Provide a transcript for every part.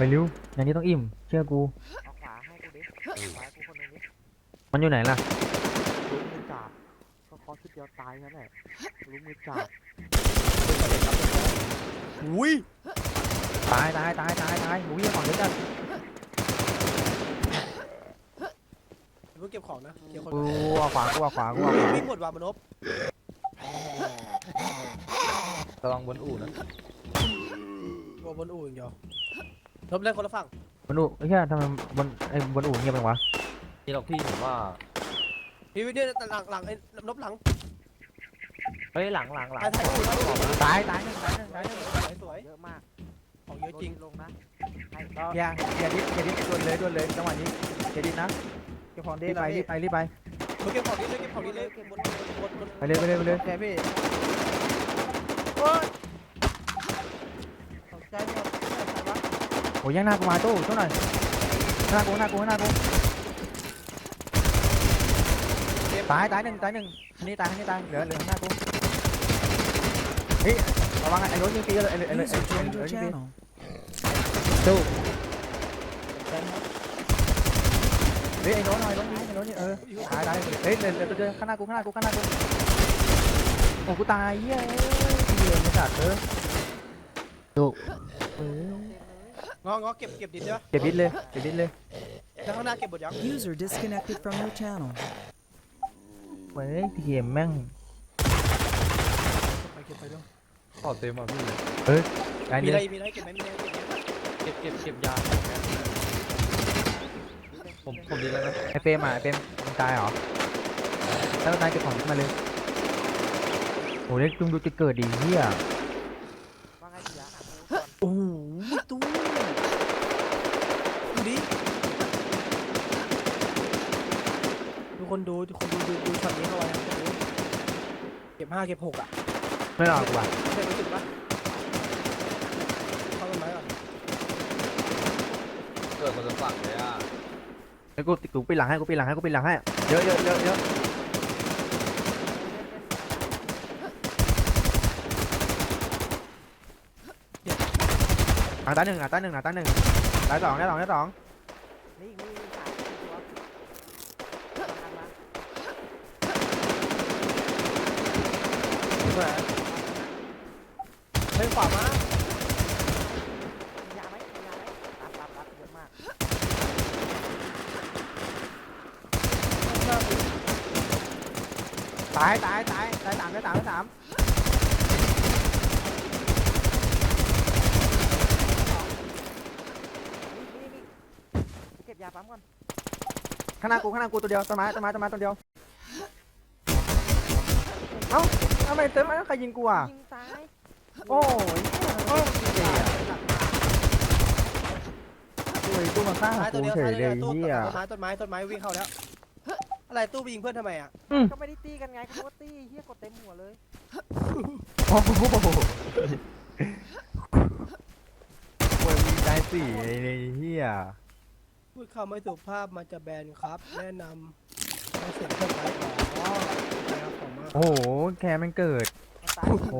ไปเร็วอย่างนี้ต้องอิ่ม เชื่อกู เอาขวาให้กูดิขวาให้กูคนหนึงดิมันอยู่ไหนล่ะลุงมือจับก็คอชุดเดียวตายนั่นแหละลุงมือจับอุ้ยตายตายตายตายตายโอ้ยของเยอะจัดเพิ่งเก็บของนะเก็บคนกูเอาขวากูเอาขวากูเอาขวาวิ่งหมดว่ะมนบระวังบนอู่นะโบนอู่อย่างเดียว ลบเล่นคนละฝั่งบนอู่ไอ้เหี้ยทำไมบนไอ้บนอู่เงียบจังวะนี่หรอกพี่ผมว่า พี่วิทย์เนี่ยหลังหลังไอ้ลบหลังเฮ้ยหลังหลังหลังถ่ายถ่ายรูปถ่ายรูปตายตายหนึ่งตายหนึ่งตายหนึ่งสวยสวยเยอะมากของเยอะจริงลงนะให้อย่าอย่าดิบอย่าดิบด่วนเลยด่วนเลยจังหวะนี้อย่าดิบนะเก็บของดีไปรีบไปรีบไปเขาเก็บของนี้เลยเก็บของนี้เลยเก็บบนบนบนไปเลยไปเลยไปเลยแกพี่ ตกใจหมดใครวะ โอ้ยยังหน้ากูมาตู้ตู้หน่อยหน้ากูหน้ากูหน้ากูเก็บตายตายหนึ่งตายหนึ่งอันนี่ตายอันนี่ตายเหลือเหลือหน้ากูเฮ้ยระวั งไอ้รถยิงปีเลยไอ้ไอ้ไอ้ไอ้ไอ้รถยิงปีตู้เฮ้ยไอ้รถหน่อยรถยิงไอ้รถยิงเออตายตายเฮ้ยเหลือเหลือตัวเดียวข้างหน้ากูข้างหน้ากูข้างหน้ากูโอ้กูตายเหี้ยเอ้ยเหี้ยไม่จัดเออตู้เอององอเก็บเก็บดินใช่ปะเก็บดิสเลยเก็บดิสเลยแล้วข้างหน้าเก็บหมดยัง User disconnected from your channel. เว้ยเกมแม่งไปเก็บไปด้วยขอเต็มอะพี่ไอ้มีนี่อะไรมีอะไรเก็บไหมมีอะไรเก็บไหมเก็บเก็บเก็บยา ผมผมดีแล้วนะ ไอ้เฟรมอะไอ้เฟรมมึงตายเหรอแล้วนายเก็บของดิสมาเลยโอ้เล็กจุงดูจะเกิดดีเหี้ย ว่าไงพี่ยะอะ โอ้โหตู้ดูดิทุก คนดูทุกคนดูดูดูช็อตนี้เข้าไว้นะเก็บห้าเก็บหกอะไม่รอกูว่ะเคยรู้สึกปะเข้าต้นไม้ก่อนเกิดคนละฝั่งเลยอะไอ้กูกูปีนหลังให้กูปีนหลังให้กูปีนหลังให้เยอะเยอะเยอะเยอะอะตาหนึ่งอะตาหนึ่งอะตาหนึ่งตาสองตาสองตาสอง นี่มีสามตัวทำมา สวยเฮ้ยขวามามียาไหมมียาไหมรับรับรับเยอะมากตายตายตายตายสามตายสามตายสามนี่นี่นี่เก็บยาปั๊มก่อนข้างหน้ากูข้างหน้ากูตัวเดียวต้นไม้ต้นไม้ต้นไม้ตัวเดียวเอ้า ทำไมเต้นไม้ใครยิงกูอะยิงซ้ายโอ้ยโอ้ยเจ๋อโอ้ยตู้มาสร้างท้ายตัวกูเดียวเฉท้ายยตัวเลเดียยวตู้เฮียต้นไม้ต้นไม้ต้นไม้วิ่งเข้าแล้ว อะไรตู้ไปยิงเพื่อนทำไมอะก็ไม่ได้ตีกันไงกูนึกว่าตีเฮียกดเต็มหัวเลยโอ้โหโอ้ยมีใจสี่เลยเฮียพูดคำไม่สุภาพมันจะแบนครับ แนะนำให้เสร็จเพื่อนไปอ๋อนะครับผมว่า โอ้โหแคร์มันเกิดมันตายโอ้โห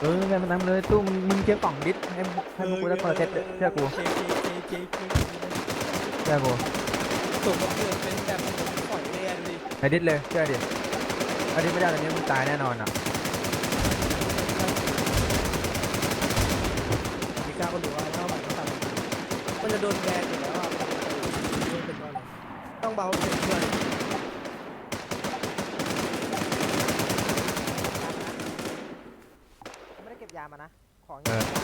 เออแม่มันทำเลยตู้มึงมึงเก็บกล่องดิสให้ให้พวกกูได้เปิดเซ็ตเชื่อกูเคเคเคเคเชื่อกูส่งมาเกิดเป็นแบบผมปล่อยเลยอะดูดิไอ้ดิสเลยเชื่อดิไอ้ดิสไม่ได้ตอนนี้มึงตายแน่นอนอะมีกล้าคนดูว่าเท่าไหร่ก็ตามมันจะโดนแบนอยู่แล้วอะมันจะเป็นว่าอะไรต้องเบาเสียงเพื่อน ไม่ได้เก็บยามา นะ ของยังไม่ได้